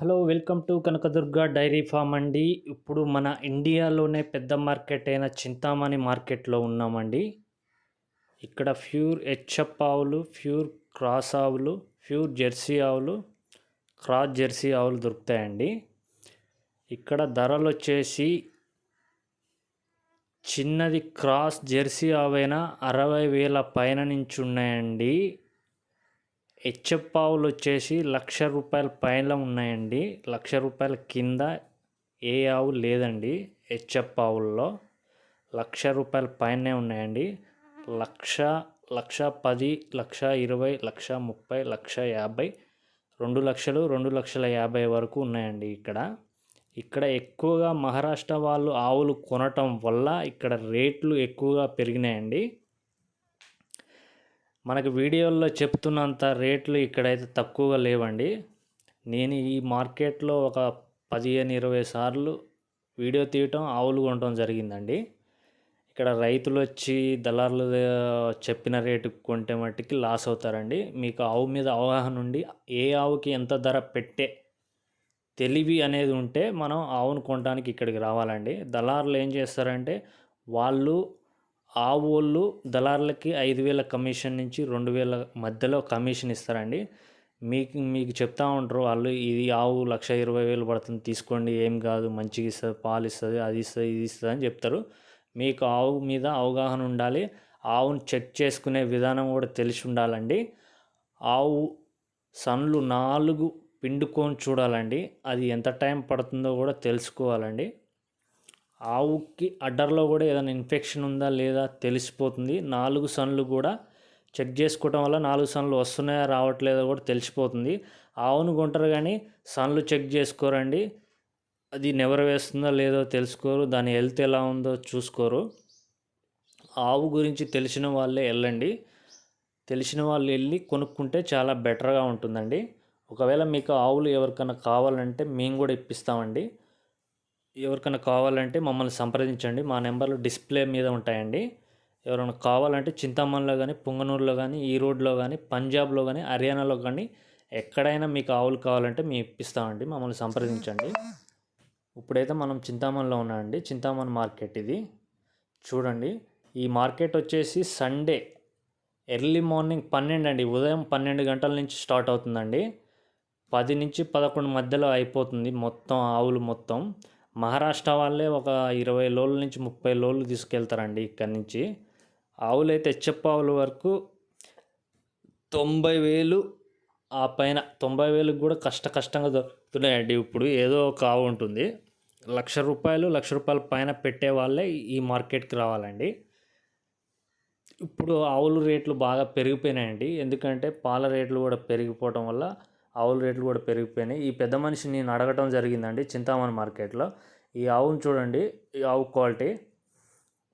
Hello welcome to Kanakadurga dairy farm అండి. ఇప్పుడు మన ఇండియాలోనే పెద్ద మార్కెట్ అయిన చింతామణి మార్కెట్లో ఉన్నామండి. ఇక్కడ ప్యూర్ హెచ్ఎఫ్ ఆవులు ప్యూర్ క్రాస్ ఆవులు ప్యూర్ జెర్సీ ఆవులు క్రాస్ జెర్సీ ఆవులు దొరుకుతాయండి. ఇక్కడ ధరలు వచ్చేసి చిన్నది క్రాస్ జెర్సీ ఆవైనా అరవై వేల పైన నుంచి ఉన్నాయండి. హెచ్ఎఫ్ ఆవులు వచ్చేసి లక్ష రూపాయల పైన ఉన్నాయండి. లక్ష రూపాయల కింద ఏ ఆవు లేదండి. హెచ్ఎఫ్ ఆవుల్లో లక్ష రూపాయల పైనే ఉన్నాయండి. లక్ష లక్ష పది లక్ష ఇరవై లక్ష ముప్పై లక్ష యాభై రెండు లక్షలు రెండు లక్షల యాభై వరకు ఉన్నాయండి ఇక్కడ. ఇక్కడ ఎక్కువగా మహారాష్ట్ర వాళ్ళు ఆవులు కొనటం వల్ల ఇక్కడ రేట్లు ఎక్కువగా పెరిగినాయండి. మనకు వీడియోల్లో చెప్తున్నంత రేట్లు ఇక్కడైతే తక్కువగా లేవండి. నేను ఈ మార్కెట్లో ఒక పదిహేను ఇరవై సార్లు వీడియో తీయటం ఆవులు కొనటం జరిగిందండి. ఇక్కడ రైతులు వచ్చి దళారులు చెప్పిన రేటు కొంటే మట్టికి లాస్ అవుతారండి. మీకు ఆవు మీద అవగాహన ఉండి ఏ ఆవుకి ఎంత ధర పెట్టే తెలివి అనేది ఉంటే మనం ఆవును కొనడానికి ఇక్కడికి రావాలండి. దళారులు ఏం చేస్తారంటే వాళ్ళు ఆ వాళ్ళు దళారులకి ఐదు వేల కమిషన్ నుంచి రెండు వేల మధ్యలో కమిషన్ ఇస్తారండి. మీకు మీకు చెప్తా ఉంటారు వాళ్ళు ఇది ఆవు లక్ష ఇరవై వేలు పడుతుంది తీసుకోండి ఏం కాదు మంచిగా ఇస్తుంది పాలు ఇస్తుంది అది ఇస్తుంది ఇది ఇస్తుంది అని చెప్తారు. మీకు ఆవు మీద అవగాహన ఉండాలి. ఆవును చెక్ చేసుకునే విధానం కూడా తెలిసి ఉండాలండి. ఆవు సన్లు నాలుగు పిండుకొని చూడాలండి. అది ఎంత టైం పడుతుందో కూడా తెలుసుకోవాలండి. ఆవుకి అడ్డర్లో కూడా ఏదైనా ఇన్ఫెక్షన్ ఉందా లేదా తెలిసిపోతుంది. నాలుగు సన్లు కూడా చెక్ చేసుకోవటం వల్ల నాలుగు సన్లు వస్తున్నాయా రావట్లేదో కూడా తెలిసిపోతుంది. ఆవును కొంటారు కానీ సన్లు చెక్ చేసుకోరండి. అది నెవరు వేస్తుందో లేదో తెలుసుకోరు. దాని హెల్త్ ఎలా ఉందో చూసుకోరు. ఆవు గురించి తెలిసిన వాళ్ళే వెళ్ళండి. తెలిసిన వాళ్ళు వెళ్ళి కొనుక్కుంటే చాలా బెటర్గా ఉంటుందండి. ఒకవేళ మీకు ఆవులు ఎవరికైనా కావాలంటే మేము కూడా ఇప్పిస్తామండి. ఎవరికైనా కావాలంటే మమ్మల్ని సంప్రదించండి. మా నెంబర్లు డిస్ప్లే మీద ఉంటాయండి. ఎవరైనా కావాలంటే చింతామణిలో కానీ పుంగనూరులో కానీ ఈ రోడ్లో కానీ పంజాబ్లో కానీ హర్యానాలో కానీ ఎక్కడైనా మీకు ఆవులు కావాలంటే మేము ఇప్పిస్తామండి. మమ్మల్ని సంప్రదించండి. ఇప్పుడైతే మనం చింతామణిలో ఉన్నామండి. చింతామణి మార్కెట్ ఇది. చూడండి. ఈ మార్కెట్ వచ్చేసి సండే ఎర్లీ మార్నింగ్ పన్నెండు అండి. ఉదయం పన్నెండు గంటల నుంచి స్టార్ట్ అవుతుందండి. పది నుంచి పదకొండు మధ్యలో అయిపోతుంది మొత్తం ఆవులు మొత్తం. మహారాష్ట్ర వాళ్ళే ఒక ఇరవై లోళ్ళ నుంచి ముప్పై లోళ్ళు తీసుకెళ్తారండి ఇక్కడి నుంచి. ఆవులు అయితే ఆవుల వరకు తొంభై వేలు ఆ పైన తొంభై వేలకు కూడా కష్ట కష్టంగా దొరుకుతున్నాయండి. ఇప్పుడు ఏదో ఒక ఆవు ఉంటుంది. లక్ష రూపాయలు లక్ష రూపాయల పైన పెట్టే వాళ్ళే ఈ మార్కెట్కి రావాలండి. ఇప్పుడు ఆవుల రేట్లు బాగా పెరిగిపోయినాయండి. ఎందుకంటే పాల రేట్లు కూడా పెరిగిపోవటం వల్ల ఆవుల రేట్లు కూడా పెరిగిపోయినాయి. ఈ పెద్ద మనిషి నేను అడగటం జరిగిందండి చింతామణి మార్కెట్లో. ఈ ఆవును చూడండి ఈ ఆవు క్వాలిటీ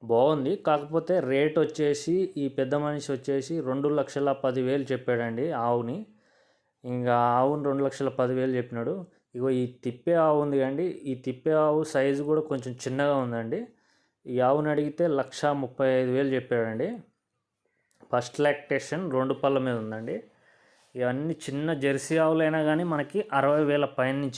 బాగుంది. కాకపోతే రేట్ వచ్చేసి ఈ పెద్ద మనిషి వచ్చేసి రెండు లక్షల పదివేలు చెప్పాడండి ఆవుని. ఇంకా ఆవుని రెండు లక్షల పదివేలు చెప్పినాడు. ఇగో ఈ తిప్పే ఆవు ఉంది కండి ఈ తిప్పే ఆవు సైజు కూడా కొంచెం చిన్నగా ఉందండి. ఈ ఆవుని అడిగితే లక్ష ముప్పై ఐదు వేలు చెప్పాడండి. ఫస్ట్ లాక్టేషన్ రెండు పళ్ళ మీద ఉందండి. ఇవన్నీ చిన్న జెర్సీ ఆవులైనా కానీ మనకి అరవై వేల పైన నుంచి